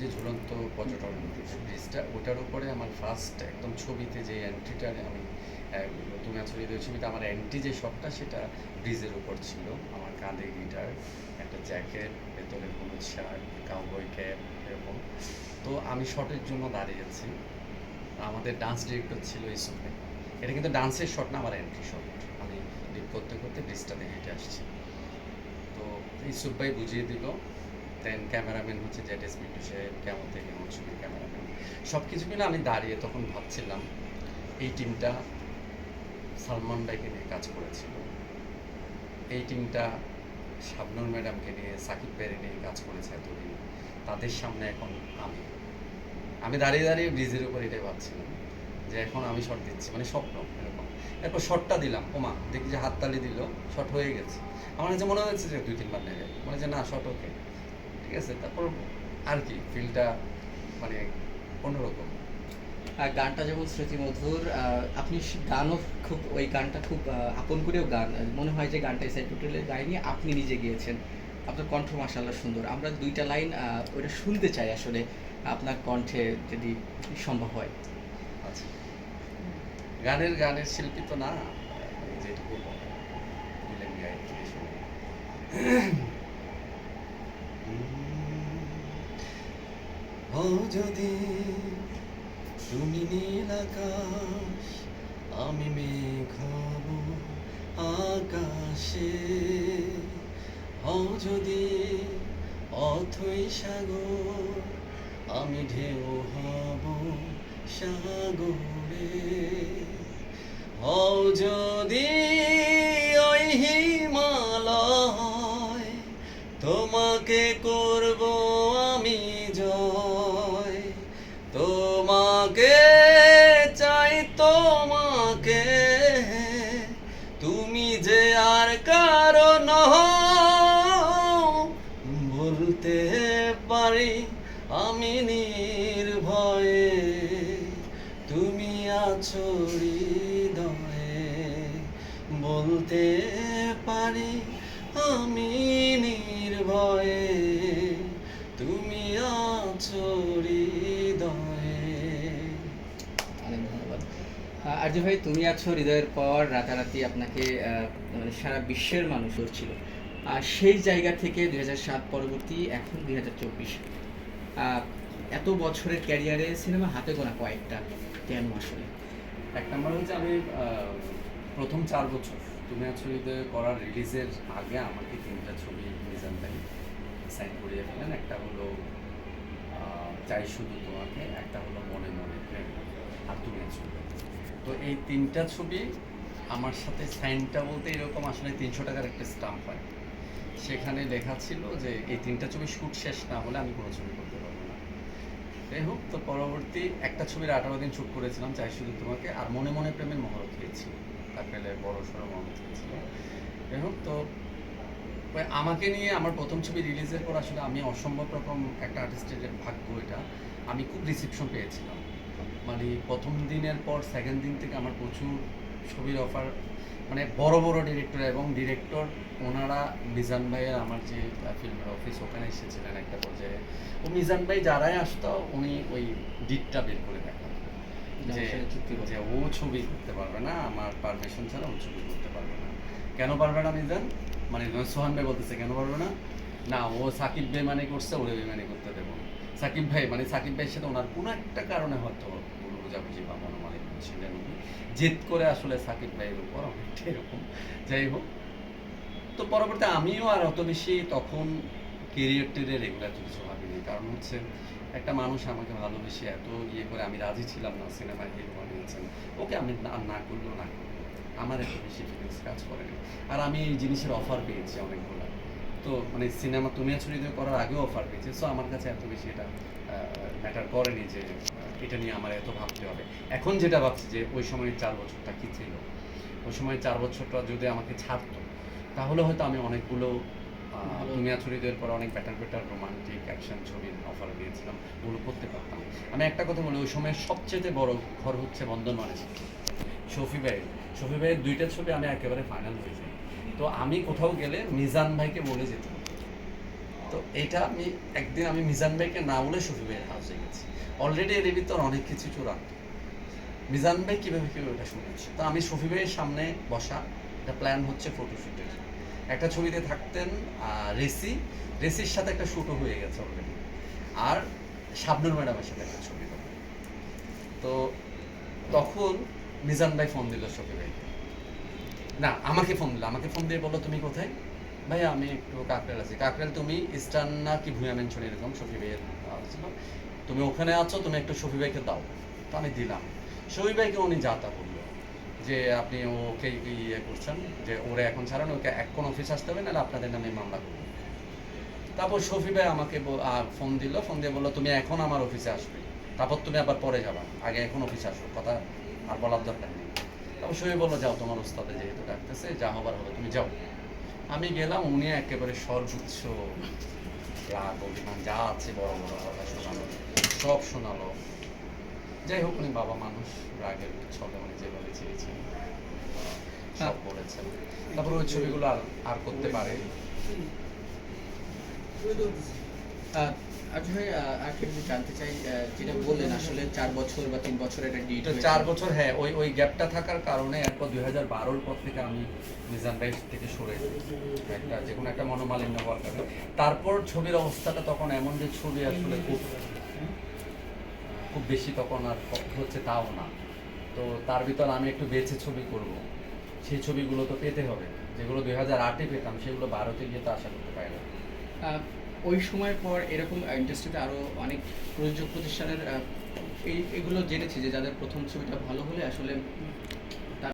যে ঝুলন্ত পর্যটন ব্রিজটা, ওটার উপরে আমার ফার্স্ট একদম ছবিতে যে এন্ট্রিটা আমি তুমি ওই ছবিতে আমার এন্ট্রি যে শটটা সেটা ব্রিজের উপর ছিল। আমার কাঁধে গিটার একটা জ্যাকেট ভেতরে হলুদ শার্ট কাউবয় ক্যাপ এরকম। তো আমি শটের জন্য দাঁড়িয়েছি আমাদের ডান্স ডিরেক্টর ছিল এই ইসুফে এটা কিন্তু ডান্সের শট না, আমার এন্ট্রি শট আমি করতে করতে ব্রিজটাতে হেঁটে আসছি। তো ইসুফ ভাই বুঝিয়ে দিল। দেন ক্যামেরাম্যান হচ্ছে জেড এস মিন্টু সাহেব কেমন থেকে কেমন ছবির ক্যামেরাম্যান সব কিছু মিলে আমি দাঁড়িয়ে তখন ভাবছিলাম, এই টিমটা সালমান ভাইকে নিয়ে কাজ করেছিল। এই টিমটা শাবনুর ম্যাডামকে নিয়ে, সাকিব ভাইয়ের নিয়ে কাজ করেছে এতদিন। তাদের সামনে এখন আমি। আমি দাঁড়িয়ে দাঁড়িয়ে ব্রিজের উপর এটাই ভাবছিলাম যে এখন আমি শট দিচ্ছি মানে স্বপ্ন এরকম। এরপর শটটা দিলাম, ওমা, দেখি যে হাততালি দিল শট হয়ে গেছে। আমার কাছে মনে হচ্ছে যে দুই, তিনবার নেবে। মনে হচ্ছে, না শট ওকে ঠিক আছে তারপর আর কি ফিলটা মানে অন্যরকম। আর গানটা যেমন স্মৃতিমধুর আপনি গানও খুব ওই গানটা খুব আপন করেও গান মনে হয় যে গানটা এসআই টুটেলের গাইনি আপনি নিজে গিয়েছেন। আপনার কণ্ঠ মাসাল্লাহ সুন্দর। আমরা দুইটা লাইন ওটা শুনতে চাই আসলে আপনার কণ্ঠে যদি সম্ভব হয়। আচ্ছা। গানের গানের শিল্পী তো না যেটুকু গায়ত্রী যদি তুমি নীল আকাশ, আমি মেঘ আকাশে। হও যদি অথই সাগর, আমি ঢেউ হব সাগরে। হও যদি ওই হিমালয়, তোমাকে করব কারণ বলতে পারি আমি নির্ভয়ে। তুমি আছো হৃদয়ে। বলতে পারি আমি নির্ভয়ে। তুমি আছো আরজু ভাই, তুমি আছো হৃদয়ের পর, রাতারাতি আপনাকে মানে সারা বিশ্বের মানুষ ছিল আর সেই জায়গা থেকে দুই সাত পরবর্তী, এখন দুই হাজার চব্বিশ। এত বছরের ক্যারিয়ারে সিনেমা হাতে গোনা কয়েকটা কেন আসলে? এক নম্বর হচ্ছে আমি প্রথম চার বছর তুমি আছড়িতে করার রিলিজের আগে আমাকে তিনটা ছবি মিজান ভাই সাইন করিয়ে ফেলেন। একটা হলো চাই শুধু তোমাকে, একটা হলো মনে মনে আর তুমি আছড়ি তো এই তিনটা ছবি আমার সাথে সাইনটা বলতে এরকম আসলে তিনশো টাকার একটা স্টাম্প হয়। সেখানে লেখা ছিল যে এই তিনটা ছবি শ্যুট শেষ না হলে আমি কোনো ছবি করতে পারব না। যাই হোক, তো পরবর্তী একটা ছবির আঠারো দিন শ্যুট করেছিলাম, চাই শুধু তোমাকে, আর মনে মনে প্রেমের মহরত হয়েছিল কাপেলের বড় সড়ো মহরত হয়েছিল যাই হোক, তো আমাকে নিয়ে আমার প্রথম ছবি রিলিজের পর আসলে আমি অসম্ভব রকম একটা আর্টিস্টের ভাগ্য এটা। আমি খুব রিসিপশন পেয়েছিলাম। মানে প্রথম দিনের পর সেকেন্ড দিন থেকে আমার প্রচুর ছবির অফার মানে বড় বড় ডিরেক্টর এবং ডিরেক্টর ওনারা মিজান ভাইয়ের আমার যে ফিল্মের অফিস ওখানে এসেছিলেন একটা পর্যায়ে। ও মিজান ভাই যারাই আসতো উনি ওই ডিটটা বের করে দেখান যে ও ছবি করতে পারবে না আমার পারমিশন ছাড়া ও ছবি করতে পারবে না। কেন পারবে না মিজান? মানে সোহান ভাই বলতেছে কেন পারবে না? না ও সাকিব বেমানি করছে ওরে বেমানি করতে দেবো। না। সাকিব ভাই মানে সাকিব ভাইয়ের সাথে ওনার কোনো একটা কারণে হয়তো বুঝাবুঝি বা মনোমালিন্য ছিলেন উনি। জেদ করে আসলে সাকিব ভাইয়ের উপর অনেকটা এরকম। যাই হোক, তো পরবর্তী আমিও আর অত বেশি তখন কেরিয়ার টেরিয়ার এগুলো এত কিছু ভাবিনি। কারণ হচ্ছে একটা মানুষ আমাকে ভালোবেসে এত ইয়ে করে আমি রাজি ছিলাম না সিনেমায় হিরো বানিয়েছেন। ওকে আমি না না করলেও না করব। আমার এত বেশি ফিলিংস কাজ করেনি আর আমি এই জিনিসের অফার পেয়েছি অনেকগুলো। তো মানে সিনেমা তুমি ছড়িয়ে করার আগেও অফার পেয়েছে। সো আমার কাছে এত বেশি এটা ম্যাটার করেনি যে এটা নিয়ে আমার এত ভাবতে হবে। এখন যেটা ভাবছি যে ওই সময় চার বছরটা কী ছিল? ওই সময় চার বছরটা যদি আমাকে ছাড়তো তাহলে হয়তো আমি অনেকগুলো ভালো। দুনিয়া ছড়িয়ে পর অনেক বেটার বেটার রোমান্টিক অ্যাকশন ছবির অফার পেয়েছিলাম ওগুলো করতে পারতাম। আমি একটা কথা বলি ওই সময় সবচেয়ে বড় ঘর হচ্ছে বন্ধন মানে শফি ভাই শফি ভাইয়ের দুইটা ছবি আমি একেবারে ফাইনাল হয়ে যাই। তো আমি কোথাও গেলে মিজান ভাইকে বলে যেতাম। তো এইটা আমি একদিন আমি মিজান ভাইকে না বলে শফি ভাইয়ের হাউসে গেছি। অলরেডি এর ভিতর অনেক কিছু চূড়ান্ত। মিজান ভাই কীভাবে কীভাবে ওটা শুনেছে? তো আমি শফি ভাইয়ের সামনে বসা, একটা প্ল্যান হচ্ছে ফটোশ্যুটের একটা ছবিতে থাকতেন রেসি। রেসির সাথে একটা শ্যুটও হয়ে গেছে অলরেডি আর শাবনুর ম্যাডামের সাথে একটা ছবি তো তখন মিজান ভাই ফোন দিল শফি ভাইকে। না, আমাকে ফোন দিল, আমাকে ফোন দিয়ে বলল, তুমি কোথায়? ভাই আমি একটু কাকরাল আছি। কাকরাল তুমি ইস্টার্ন না কি ভুয়া মেনশন এরকম শফি ভাইয়ের ছিল। তুমি ওখানে আছো, তুমি একটু শফি ভাইকে দাও। তো আমি দিলাম। শফি ভাইকে উনি যাতা বলল, যে আপনি ওকে ইয়ে করছেন, যে ওরা এখন ছাড়ান, ওকে এক কোন অফিস আসতে হবে, নাহলে আপনাদের নামে মামলা করব। তারপর শফি ভাই আমাকে ফোন দিল ফোন দিয়ে বলল, তুমি এখন আমার অফিসে আসবে, তারপর তুমি আবার পরে যাবা, আগে এখন অফিসে আসো, কথা আর বলার দরকার নেই। শফি বলল যাও তোমার ওস্তাদে যেহেতু ডাকতেছে যা হবার হবে তুমি যাও। আমি গেলাম উনি একেবারে সর্বোচ্চ রাগ অভিমান যা আছে বড় বড় কথা শোনালো সব শোনালো। যাই হোক উনি বাবা মানুষ রাগের ছলে উনি যেভাবে চেয়েছেন সব বলেছেন। তারপর ওই ছবিগুলো আর আর করতে পারে। আহ, আচ্ছা আরেকটা জানতে চাই যেটা বললেন আসলে চার বছর বা তিন বছর একটা ডিট তো চার বছর হ্যাঁ ওই ওই গ্যাপটা থাকার কারণে এরপর দুই হাজার বারোর পর থেকে আমি মিজান ভাই থেকে সরে একটা যে কোনো একটা মনোমালিন্য হওয়ার কারণে। তারপর ছবির অবস্থাটা তখন এমন যে ছবি আসলে খুব খুব বেশি তখন আর হচ্ছে তাও না। তো তার ভিতর আমি একটু বেছে ছবি করব। সেই ছবিগুলো তো পেতে হবে। যেগুলো দুই হাজার আটে পেতাম সেগুলো বারোতে গিয়ে তো আশা করতে পারি না। ওই সময়ের পর এরকম ইন্ডাস্ট্রিতে আরও অনেক প্রযোজক প্রতিষ্ঠানের এগুলো জেনেছি যে যাদের প্রথম ছবিটা ভালো হলে আসলে